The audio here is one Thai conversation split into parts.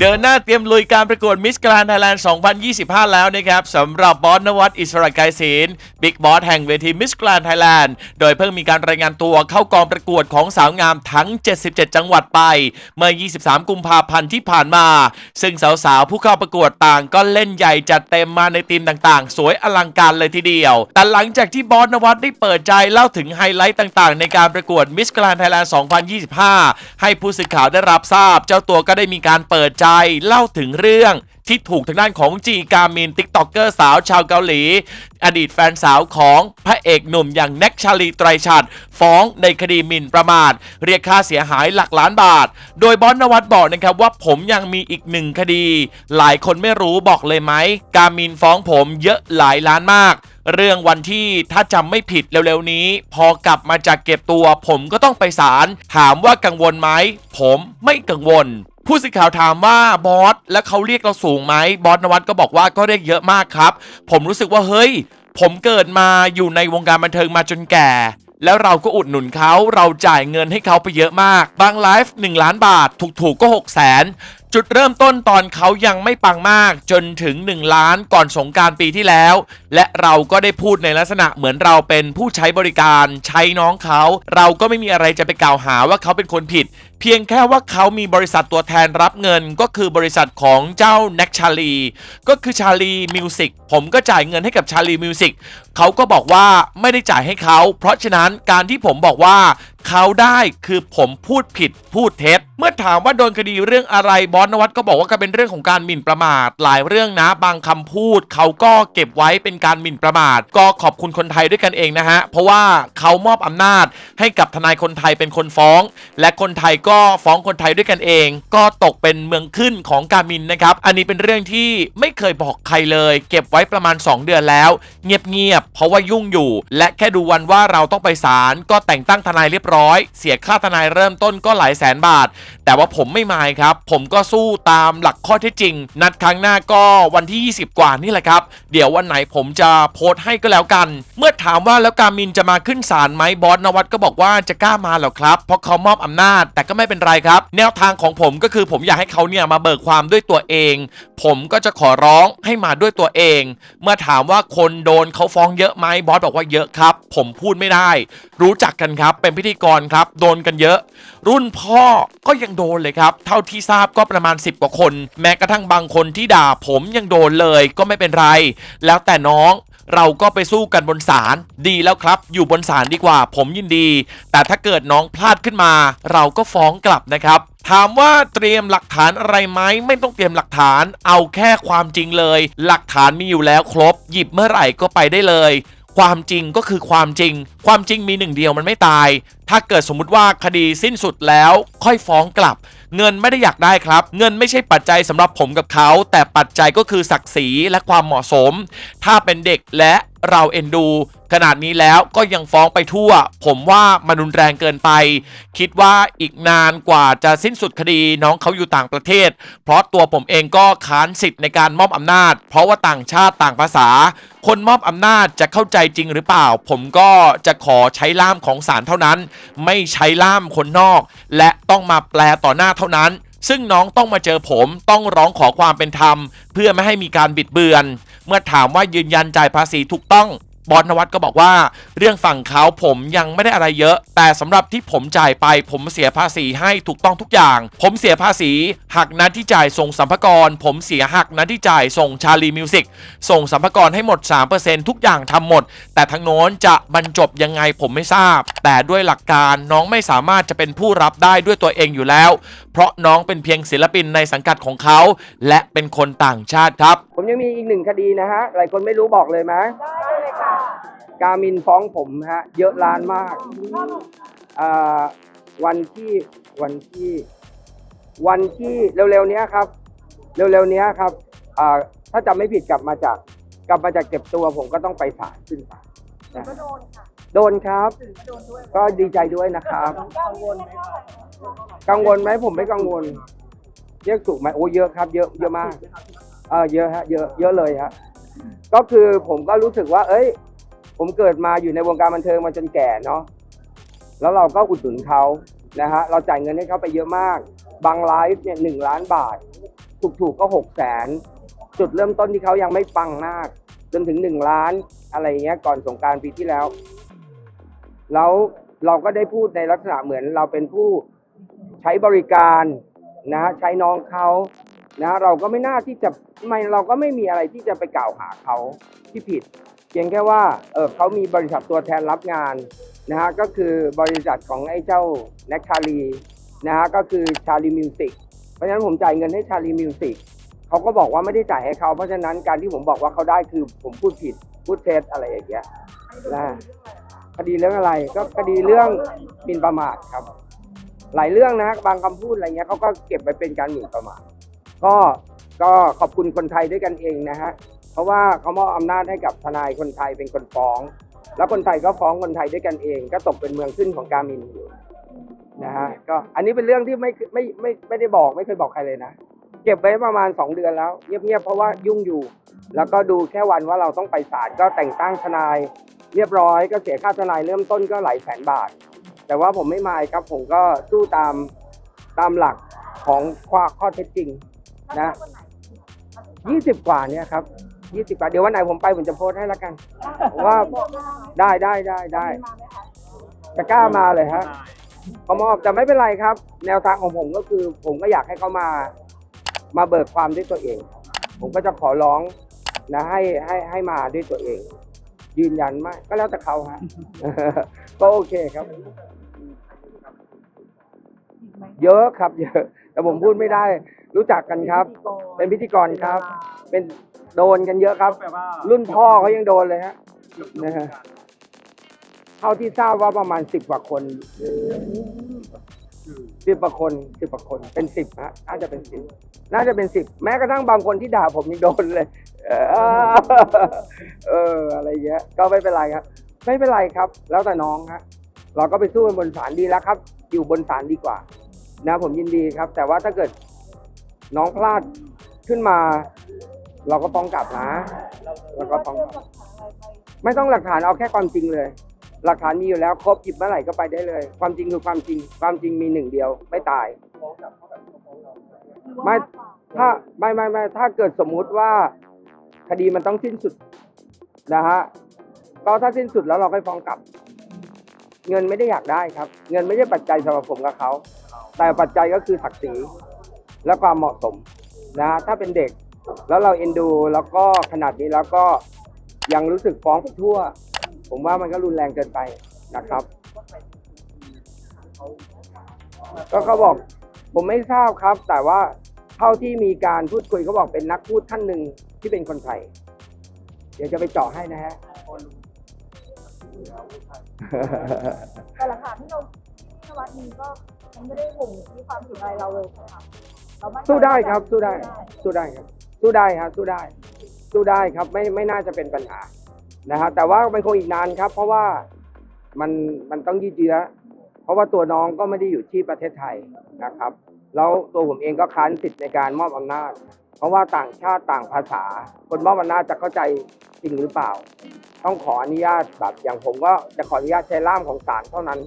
เดินหน้าเตรียมลุยการประกวดมิสกรานไทยแลนด์ 2025 แล้วนะครับสำหรับบอสนวัตอิสระไกรศิลป์บิ๊กบอสแห่งเวทีมิสกรานไทยแลนด์ โดยเพิ่งมีการรายงานตัวเข้ากองประกวดของสาวงามทั้ง 77 จังหวัดไป เมื่อ 23 กุมภาพันธ์ที่ผ่านมา ซึ่งสาวๆ ผู้เข้าประกวดต่างก็เล่นใหญ่จัดเต็มมาในทีมต่างๆ สวยอลังการเลยทีเดียว แต่หลังจากที่บอสนวัตได้เปิดใจเล่าถึงไฮไลท์ต่างๆ ในการประกวดมิสกรานไทยแลนด์ 2025 ให้ผู้สื่อข่าวได้รับทราบ เจ้าตัวก็ได้มีการเปิดใจเล่าถึงเรื่องที่ถูกทางด้านของจีกามินติ๊กต็อกเกอร์สาวชาวเกาหลี อดีตแฟนสาวของพระเอกหนุ่มอย่างแน็กชาลีไตรชัดฟ้องในคดีหมิ่นประมาท เรียกค่าเสียหายหลักล้านบาท โดยบอสนวัตบอกนะครับว่าผมยังมีอีกหนึ่งคดี หลายคนไม่รู้บอกเลยไหม กามินฟ้องผมเยอะหลายล้านมากเรื่องวันที่ถ้าจำไม่ผิดเร็วๆนี้ พอกลับมาจากเก็บตัว ผมก็ต้องไปศาลถามว่ากังวลไหม ผมไม่กังวล ผู้สื่อข่าวถามว่าบอสแล้วเขาเรียกเราสูงไหมบอสนวัตก็บอกว่าก็เรียกเยอะมากครับ ผมรู้สึกว่าเฮ้ย ผมเกิดมาอยู่ในวงการบันเทิงมาจนแก่ แล้วเราก็อุดหนุนเขาเราจ่ายเงินให้เขาไปเยอะมาก บางไลฟ์1ล้านบาทถูกๆก็ 6 0แสนจุดเริ่มต้นตอนเขายังไม่ปังมากจนถึง 1 ล้านก่อนสงการปีที่แล้ว และเราก็ได้พูดในลักษณะเหมือนเราเป็นผู้ใช้บริการใช้น้องเขา เราก็ไม่มีอะไรจะไปกล่าวหาว่าเขาเป็นคนผิด เพียงแค่ว่าเขามีบริษัทตัวแทนรับเงินก็คือบริษัทของเจ้าแน็กชาลีก็คือชาลีมิวสิกผมก็จ่ายเงินให้กับชาลีมิวสิกเขาก็บอกว่าไม่ได้จ่ายให้เขาเพราะฉะนั้นการที่ผมบอกว่า เขาได้คือผมพูดผิดพูดเท็จ เมื่อถามว่าโดนคดีเรื่องอะไรบอสนวัตก็บอกว่าก็เป็นเรื่องของการหมิ่นประมาท หลายเรื่องนะบางคำพูด เขาก็เก็บไว้เป็นการหมิ่นประมาท ก็ขอบคุณคนไทยด้วยกันเองนะฮะ เพราะว่าเขามอบอำนาจให้กับทนายคนไทยเป็นคนฟ้อง และคนไทยก็ฟ้องคนไทยด้วยกันเอง ก็ตกเป็นเมืองขึ้นของการมินนะครับ อันนี้เป็นเรื่องที่ไม่เคยบอกใครเลย เก็บไว้ประมาณ 2 เดือนแล้ว เงียบๆเพราะว่ายุ่งอยู่ และแค่ดูวันว่าเราต้องไปศาลก็แต่งตั้งทนายเรียบร้อยเสียค่าทนายเริ่มต้นก็หลายแสนบาท แต่ว่าผมไม่มายครับ ผมก็สู้ตามหลักข้อเท็จจริง นัดครั้งหน้าก็วันที่ 20 กว่านี่แหละครับ เดี๋ยววันไหนผมจะโพสต์ให้ก็แล้วกัน เมื่อถามว่าแล้วการมินจะมาขึ้นศาลไหมบอสนวัตก็บอกว่าจะกล้ามาหรอครับ เพราะเขามอบอำนาจ แต่ก็ไม่เป็นไรครับ แนวทางของผมก็คือผมอยากให้เขาเนี่ยมาเบิกความด้วยตัวเอง ผมก็จะขอร้องให้มาด้วยตัวเอง เมื่อถามว่าคนโดนเขาฟ้องเยอะไหมบอสบอกว่าเยอะครับ ผมพูดไม่ได้ รู้จักกันครับเป็นพิธีกรครับ โดนกันเยอะ รุ่นพ่อก็ยังโดนเลยครับ เท่าที่ทราบก็ประมาณ 10 กว่าคน แม้กระทั่งบางคนที่ด่าผมยังโดนเลยก็ไม่เป็นไร แล้วแต่น้องเราก็ไปสู้กันบนศาลดีแล้วครับ อยู่บนศาลดีกว่าผมยินดี แต่ถ้าเกิดน้องพลาดขึ้นมา เราก็ฟ้องกลับนะครับ ถามว่าเตรียมหลักฐานอะไรไหมไม่ต้องเตรียมหลักฐาน เอาแค่ความจริงเลย หลักฐานมีอยู่แล้วครบ หยิบเมื่อไหร่ก็ไปได้เลย ความจริงก็คือความจริง ความจริงมีหนึ่งเดียวมันไม่ตาย ถ้าเกิดสมมุติว่าคดีสิ้นสุดแล้วค่อยฟ้องกลับ เงินไม่ได้อยากได้ครับ เงินไม่ใช่ปัจจัยสำหรับผมกับเขา แต่ปัจจัยก็คือศักดิ์ศรีและความเหมาะสม ถ้าเป็นเด็กและ เราเอ็นดู ขนาดนี้แล้วก็ยังฟ้องไปทั่ว ผมว่ามันรุนแรงเกินไป คิดว่าอีกนานกว่าจะสิ้นสุดคดีน้องเขาอยู่ต่างประเทศ เพราะตัวผมเองก็ค้านสิทธิ์ในการมอบอำนาจ เพราะว่าต่างชาติต่างภาษา คนมอบอำนาจจะเข้าใจจริงหรือเปล่า ผมก็จะขอใช้ล่ามของศาลเท่านั้น ไม่ใช้ล่ามคนนอก และต้องมาแปลต่อหน้าเท่านั้นซึ่งน้องต้องมาเจอผมต้องร้องขอความเป็นธรรม เพื่อไม่ให้มีการบิดเบือน เมื่อถามว่ายืนยันจ่ายภาษีถูกต้องบอสนวัตก็บอกว่า เรื่องฝั่งเขาผมยังไม่ได้อะไรเยอะ แต่สำหรับที่ผมจ่ายไป ผมเสียภาษีให้ถูกต้องทุกอย่าง ผมเสียภาษีหักนัดที่จ่ายส่งสัมภากรผมเสียหักนัดที่จ่ายส่งชาลีมิวสิกส่งสัมภากรให้หมด 3%ทุกอย่างทำหมด แต่ทางโน้นจะบรรจบยังไงผมไม่ทราบ แต่ด้วยหลักการน้องไม่สามารถจะเป็นผู้รับได้ด้วยตัวเองอยู่แล้ว เพราะน้องเป็นเพียงศิลปินในสังกัดของเขา และเป็นคนต่างชาติครับ ผมยังมีอีกหนึ่งคดีนะฮะ หลายคนไม่รู้บอกเลยไหมกามินฟ้องผมฮะ เยอะล้านมากอ่าวันที่วันที่ วันที่เร็วๆเนี้ยครับ เร็วๆเนี้ยครับอ่าถ้าจำไม่ผิดกลับมาจาก กลับมาจากเก็บตัวผมก็ต้องไปศาลขึ้นศาลนะก็โดนค่ะ โดนครับถึงก็โดนด้วยก็ดีใจด้วยนะครับ กังวลไหมคะกังวลไหมผมไม่กังวล เรียกถูกไหมโอ้เยอะครับ เยอะเยอะมาก เออเยอะฮะเยอะเยอะเลยฮะก็คือผมก็รู้สึกว่า เอ้ย ผมเกิดมาอยู่ในวงการบันเทิงมาจนแก่เนาะแล้วเราก็อุดหนุนเขานะฮะเราจ่ายเงินให้เขาไปเยอะมาก บางไลฟ์เนี่ยหนึ่งล้านบาท ถูกๆก็หกแสนจุดเริ่มต้นที่เขายังไม่ปังมาก จนถึงหนึ่งล้านอะไรอย่างเงี้ยก่อนสงกรารปีที่แล้ว แล้วเราก็ได้พูดในลักษณะเหมือนเราเป็นผู้ใช้บริการนะฮะใช้น้องเขานะเราก็ไม่น่าที่จะไม่เราก็ไม่มีอะไรที่จะไปกล่าวหาเขาที่ผิด เพียงแค่ว่าเออเขามีบริษัทตัวแทนรับงานนะฮะก็คือบริษัทของไอ้เจ้าแน็กชาลีนะฮะก็คือชาลีมิวสิกเพราะฉะนั้นผมจ่ายเงินให้ชาลีมิวสิกเขาก็บอกว่าไม่ได้จ่ายให้เขาเพราะฉะนั้นการที่ผมบอกว่าเขาได้คือผมพูดผิดพูดเท็จอะไรอย่างเงี้ยนะ คดีเรื่องอะไร ก็คดีเรื่องหมิ่นประมาทครับ หลายเรื่องนะบางคำพูดอะไรเงี้ยเขาก็เก็บไว้เป็นการหมิ่นประมาทก็ก็ขอบคุณคนไทยด้วยกันเองนะฮะเพราะว่าเขามอบอำนาจให้กับทนายคนไทยเป็นคนฟ้อง แล้วคนไทยก็ฟ้องคนไทยด้วยกันเอง ก็ตกเป็นเมืองขึ้นของการมินอยู่นะฮะก็อันนี้เป็นเรื่องที่ไม่ไม่ไม่ไม่ได้บอกไม่เคยบอกใครเลยนะ เก็บไว้ประมาณสองเดือนแล้ว เงียบๆเพราะว่ายุ่งอยู่ แล้วก็ดูแค่วันว่าเราต้องไปศาลก็แต่งตั้งทนาย เรียบร้อยก็เสียค่าทนายเริ่มต้นก็หลายแสนบาท แต่ว่าผมไม่มายครับผมก็สู้ตามตามหลักของข้อข้อเท็จจริงนะยี่สิบกว่าเนี่ยครับยี่สิบกว่าเดี๋ยววันไหนผมไปผมจะโพสต์ให้ละกัน ว่าได้ได้ได้ได้จะกล้ามาเลยฮะเขามอบแต่ไม่เป็นไรครับ แนวทางของผมก็คือ ผมก็อยากให้เขามา มาเบิกความด้วยตัวเอง ผมก็จะขอร้องนะให้ให้ให้มาด้วยตัวเอง ยืนยันไม่ก็แล้วแต่เขาฮะ ก็โอเคครับ เยอะครับเยอะแต่ผมพูดไม่ได้ รู้จักกันครับ เป็นพิธีกรครับ เป็นโดนกันเยอะครับ รุ่นพ่อเขายังโดนเลยฮะเกือบนะฮะเท่าที่ทราบว่าประมาณสิบกว่าคนสิบกว่าคนสิบกว่าคนเป็นสิบฮะน่าจะเป็นสิบ น่าจะเป็นสิบแม้กระทั่งบางคนที่ด่าผมยังโดนเลยเออเอออะไรเงี้ยก็ไม่เป็นไรครับ ไม่เป็นไรครับ แล้วแต่น้องฮะเราก็ไปสู้กันบนศาลดีแล้วครับ อยู่บนศาลดีกว่า นะผมยินดีครับ แต่ว่าถ้าเกิดน้องพลาดขึ้นมา เราก็ฟ้องกลับนะแล้วก็ฟ้องกลับไม่ต้องหลักฐานเอาแค่ความจริงเลย หลักฐานมีอยู่แล้ว ครบหยิบเมื่อไหร่ก็ไปได้เลย ความจริงคือความจริง ความจริงมีหนึ่งเดียว ไม่ตาย ไม่ถ้าไม่ไม่ไม่ถ้าเกิดสมมุติว่าคดีมันต้องสิ้นสุดนะฮะก็ถ้าสิ้นสุดแล้วเราค่อยฟ้องกลับ เงินไม่ได้อยากได้ครับ เงินไม่ใช่ปัจจัยสำหรับผมกับเขา แต่ปัจจัยก็คือศักดิ์ศรีและความเหมาะสมนะฮะถ้าเป็นเด็กแล้วเราเอ็นดูแล้วก็ขนาดนี้แล้วก็ยังรู้สึกฟ้องไปทั่ว ผมว่ามันก็รุนแรงเกินไปนะครับ ก็เขาบอก ผมไม่ทราบครับ แต่ว่าเท่าที่มีการพูดคุยเขาบอกเป็นนักพูดท่านหนึ่งที่เป็นคนไทย เดี๋ยวจะไปเจาะให้นะฮะ แต่หลักฐานที่เราที่นวัดมีก็มันไม่ได้บ่งชี้ความผิดอะไรเราเลยใช่ไหมคะเรามั่นใจสู้ได้ครับ สู้ได้ สู้ได้ครับ สู้ได้ครับสู้ได้ สู้ได้ครับ ไม่ไม่น่าจะเป็นปัญหานะฮะแต่ว่ามันคงอีกนานครับ เพราะว่ามันมันต้องยืดเยื้อ เพราะว่าตัวน้องก็ไม่ได้อยู่ที่ประเทศไทยนะครับ แล้วตัวผมเองก็ค้านสิทธิ์ในการมอบอำนาจ เพราะว่าต่างชาติต่างภาษา คนมอบอำนาจจะเข้าใจจริงหรือเปล่า ต้องขออนุญาตแบบอย่างผมก็จะขออนุญาตใช้ล่ามของศาลเท่านั้น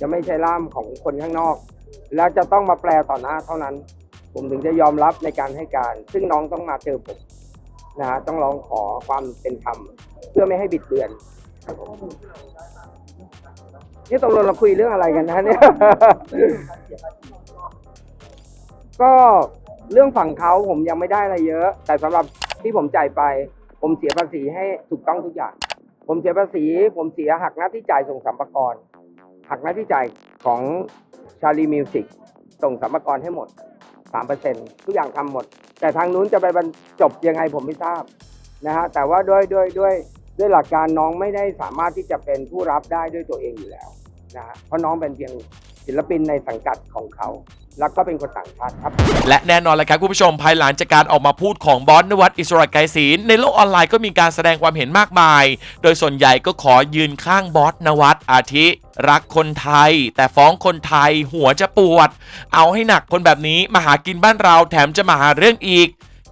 จะไม่ใช้ล่ามของคนข้างนอก แล้วจะต้องมาแปลต่อหน้าเท่านั้น ผมถึงจะยอมรับในการให้การ ซึ่งน้องต้องมาเจอผมนะฮะต้องร้องขอความเป็นธรรมเพื่อไม่ให้บิดเบือนครับผม นี่ตกลงเราคุยเรื่องอะไรกันนะเนี่ย ก็เรื่องฝั่งเขาผมยังไม่ได้อะไรเยอะ แต่สำหรับที่ผมจ่ายไป ผมเสียภาษีให้ถูกต้องทุกอย่าง ผมเสียภาษี ผมเสียหักหน้าที่จ่ายส่งสัมปากรหักหน้าที่จ่ายของชาลีมิวสิกส่งสัมปากรให้หมดสามเปอร์เซ็นทุกอย่างทำหมด แต่ทางนู้นจะไปบรรจบยังไงผมไม่ทราบนะฮะแต่ว่าด้วยด้วยด้วยด้วยหลักการน้องไม่ได้สามารถที่จะเป็นผู้รับได้ด้วยตัวเองอยู่แล้ว นะฮะเพราะน้องเป็นเพียงศิลปินในสังกัดของเขา แล้วก็เป็นคนต่างชาติครับ และแน่นอนเลยครับคุณผู้ชมภายหลังจากการออกมาพูดของบอสนวัตอิสระไกรศีลในโลกออนไลน์ก็มีการแสดงความเห็นมากมาย โดยส่วนใหญ่ก็ขอยืนข้างบอสนวัตอาทิ รักคนไทย แต่ฟ้องคนไทยหัวจะปวด เอาให้หนักคนแบบนี้มาหากินบ้านเราแถมจะมาหาเรื่องอีก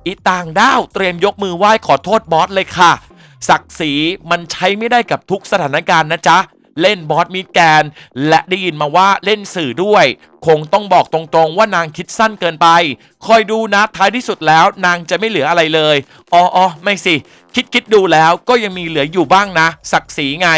อีต่างด้าวเตรียมยกมือไหว้ขอโทษบอสเลยค่ะ ศักดิ์ศรีมันใช้ไม่ได้กับทุกสถานการณ์นะจ๊ะ เล่นบอสมิดแกน และได้ยินมาว่าเล่นสื่อด้วย คงต้องบอกตรงๆว่านางคิดสั้นเกินไป คอยดูนะท้ายที่สุดแล้วนางจะไม่เหลืออะไรเลยอ๋ออไม่สิ คิดคิดดูแล้วก็ยังมีเหลืออยู่บ้างนะ ศักดิ์ศรีไง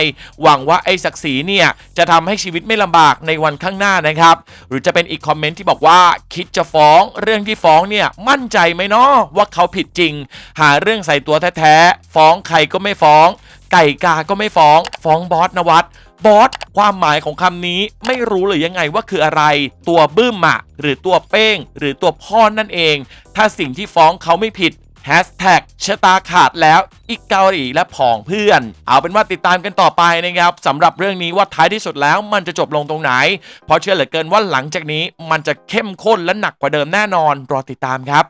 หวังว่าไอ้ศักดิ์ศรีเนี่ย จะทำให้ชีวิตไม่ลำบากในวันข้างหน้านะครับ หรือจะเป็นอีกคอมเมนต์ที่บอกว่าคิดจะฟ้องเรื่องที่ฟ้องเนี่ยมั่นใจไหมเนาะว่าเขาผิดจริง หาเรื่องใส่ตัวแท้ๆฟ้องใครก็ไม่ฟ้อง ไก่กาก็ไม่ฟ้อง ฟ้องบอสนวัตบอสความหมายของคำนี้ไม่รู้หรือยังไงว่าคืออะไร ตัวบึ้มอะหรือตัวเป้ง หรือตัวพ่อนั่นเอง ถ้าสิ่งที่ฟ้องเขาไม่ผิดแฮชแท็กชะตาขาดแล้วอีกเกาหลีและผองเพื่อน เอาเป็นว่าติดตามกันต่อไปนะครับสำหรับเรื่องนี้ว่าท้ายที่สุดแล้วมันจะจบลงตรงไหน เพราะเชื่อเหลือเกินว่าหลังจากนี้มันจะเข้มข้นและหนักกว่าเดิมแน่นอน รอติดตามครับ